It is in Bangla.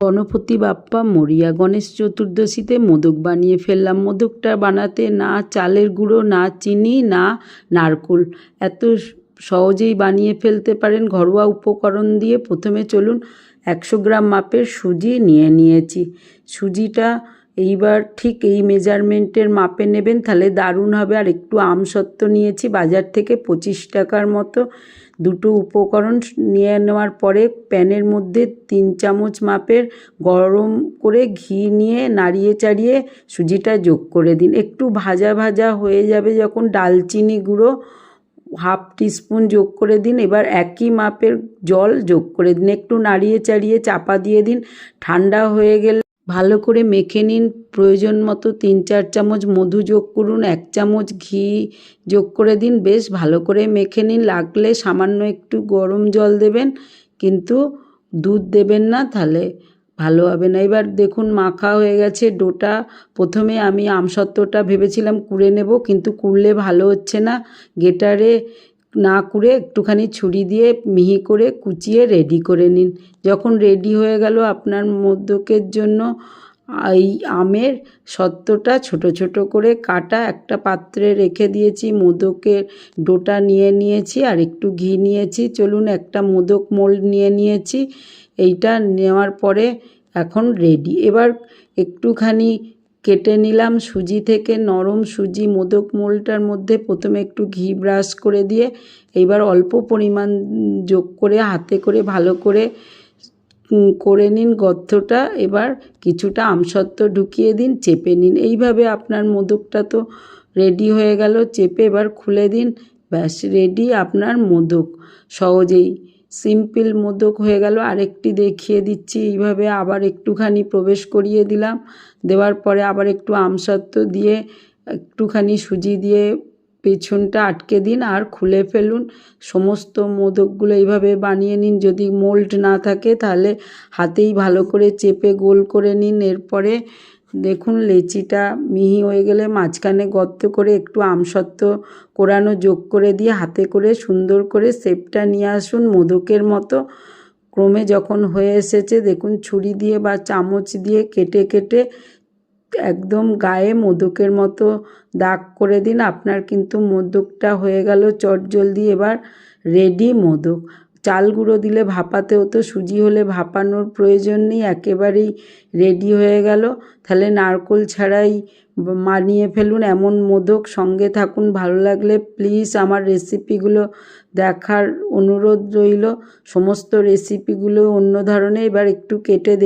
গণপতি বাপ্পা মরিয়া গণেশ চতুর্দশীতে মোদক বানিয়ে ফেললাম। মোদকটা বানাতে না চালের গুঁড়ো, না চিনি, না নারকোল। এত সহজেই বানিয়ে ফেলতে পারেন ঘরোয়া উপকরণ দিয়ে। প্রথমে চলুন একশো গ্রাম মাপের সুজি নিয়ে নিয়েছি। সুজিটা এইবার ঠিক এই মেজারমেন্টের মাপে নেবেন, তাহলে দারুণ হবে। আর একটু আমসত্ত্ব নিয়েছি, বাজার থেকে পঁচিশ টাকার মতো। দুটো উপকরণ নিয়ে নেওয়ার পরে প্যানের মধ্যে তিন চামচ মাপের গরম করে ঘি নিয়ে নাড়িয়ে চাড়িয়ে সুজিটা যোগ করে দিন। একটু ভাজা ভাজা হয়ে যাবে যখন ডালচিনি গুঁড়ো হাফ টিস্পুন যোগ করে দিন। এবার একই মাপের জল যোগ করে দিন। একটু নাড়িয়ে চাড়িয়ে চাপা দিয়ে দিন। ঠান্ডা হয়ে গেলে ভালো করে মেখে নিন। প্রয়োজন মতো তিন, চার চামচ মধু যোগ করুন, এক চামচ ঘি যোগ করে দিন। বেশ, ভালো করে মেখে নিন। লাগলে সামান্য একটু গরম জল দেবেন, কিন্তু দুধ দেবেন না, তাহলে ভালো হবে না। এবার দেখুন, মাখা হয়ে গেছে ডোটা। প্রথমে আমি আমসত্ত্বটা ভেবেছিলাম কুড়ে নেব, কিন্তু কুড়লে ভালো হচ্ছে না। গেটারে না কুড়ে একটুখানি ছুরি দিয়ে মিহি করে কুচিয়ে রেডি করে নিন। যখন রেডি হয়ে গেল আপনার মোদকের জন্য, এই আমের সত্ত্বটা ছোট ছোট করে কাটা একটা পাত্রে রেখে দিয়েছি। মোদকের ডোটা নিয়ে নিয়েছি আর একটু ঘি নিয়েছি। চলুন একটা মোদক মোল্ড নিয়ে নিয়েছি। এইটা নেওয়ার পরে এখন রেডি এবার একটুখানি কেটে নিলাম সুজি থেকে নরম সুজি মোদক মোলটার মধ্যে প্রথমে একটু ঘি ব্রাশ করে দিয়ে এইবার অল্প পরিমাণ যোগ করে হাতে করে ভালো করে করে নিন গর্তটা এবার কিছুটা আমসত্ত্ব ঢুকিয়ে দিন, চেপে নিন। এইভাবে আপনার মোদকটা তো রেডি হয়ে গেল, চেপে এবার খুলে দিন। ব্যাস রেডি আপনার মোদক। সহজেই সিম্পল মোদক হয়ে গেল। আরেকটি দেখিয়ে দিচ্ছি। এইভাবে আবার একটুখানি প্রবেশ করিয়ে দিলাম। দেওয়ার পরে আবার একটু আমসত্ত্ব দিয়ে একটুখানি সুজি দিয়ে পেছনটা আটকে দিন আর খুলে ফেলুন। সমস্ত মোদকগুলো এইভাবে বানিয়ে নিন। যদি মোল্ড না থাকে তাহলে হাতেই ভালো করে চেপে গোল করে নিন। এরপরে দেখুন, লেচিটা মিহি হয়ে গেলে মাঝখানে গর্ত করে একটু আমসত্ত্ব কোরানো যোগ করে দিয়ে হাতে করে সুন্দর করে শেপটা নিয়ে আসুন মোদকের মতো। ক্রমে যখন হয়ে এসেছে, দেখুন, ছুরি দিয়ে বা চামচ দিয়ে কেটে কেটে একদম গায়ে মোদকের মতো দাগ করে দিন। আপনার কিন্তু মোদকটা হয়ে গেল চটজলদি। এবার রেডি মোদক। চাল গুঁড়ো দিলে ভাপাতে হতো সুজি হলে ভাপানোর প্রয়োজন নেই, একেবারেই রেডি হয়ে গেল। তাহলে নারকোল ছাড়াই মানিয়ে ফেলুন, এমন মোদক সঙ্গে থাকুন, ভালো লাগলে প্লিজ আমার রেসিপিগুলো দেখার অনুরোধ রইল। সমস্ত রেসিপিগুলো অন্য ধরনের, এবার একটু কেটে দেখি।